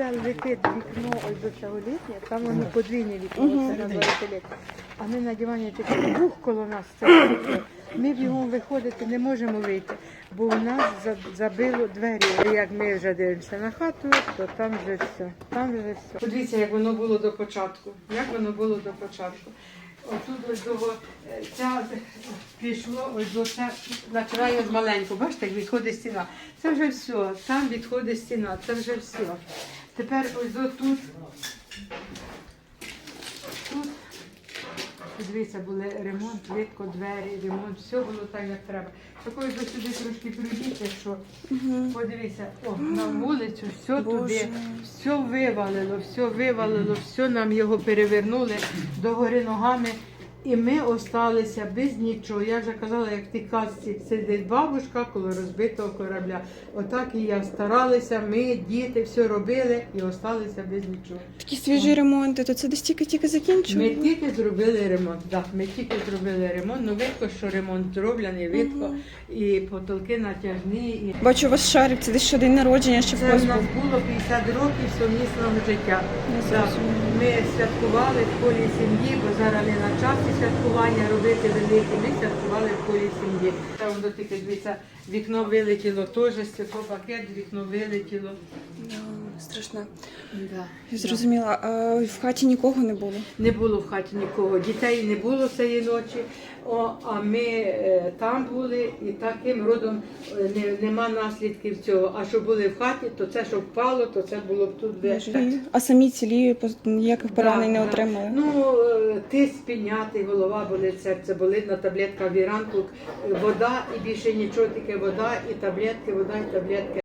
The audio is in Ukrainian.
Це летить вікно ось до цього літня, там воно подвійне вікно, це на 20 літ. А ми на дивані тільки бух коло нас це вікно. Ми бігом виходити не можемо вийти, бо у нас за- забило двері. Як ми вже дивимося на хату, то там вже все. Там вже все. Подивіться, як воно було до початку. Як воно було до початку. Отут ось до е, ця пішло ось до це починає з маленького. Бачите, як відходить стіна. Це вже все. Там відходить стіна, це вже все. Тепер ось до тут. Тут. Дивіться, були ремонт, плитко, двері, ремонт, все було так, як треба. Такої до сюди трошки прийдіться, що подивіться, о, на вулицю, все туди, все вивалило, все вивалило, все нам його перевернули догори ногами. І ми осталися без нічого. Я вже казала, як в тій казці сидить бабушка коло розбитого корабля. Отак і я старалися, ми, діти, все робили і осталися без нічого. Такі свіжі ремонти, то це десь тільки-тільки Ми тільки зробили ремонт. Так, ми тільки зробили ремонт. Ну видко, що ремонт зроблений, видко, і потолки натяжні. І... Бачу, у вас шарик, це десь ще день народження, ще в нас було 50 років сумісного життя. Не Так. Ми святкували в колі сім'ї, бо зараз не на часі святкування робити великі. Ми святкували в колі сім'ї. Там воно тільки дивіться, вікно вилетіло теж, стекло пакет, вікно вилетіло. Да, Страшно. Да. Я зрозуміла. А в хаті нікого не було. Не було в хаті нікого, дітей не було цієї ночі, О, а ми е, там були і таким родом е, не, нема наслідків цього. А що були в хаті, то це, що впало, то це було б тут де. А самі цілі ніяких поранень не отримали. Ну, е, тиск піднятий, голова болить, серце болить, на таблетка віранку, вода і більше нічого, тільки вода і таблетки, вода і таблетки.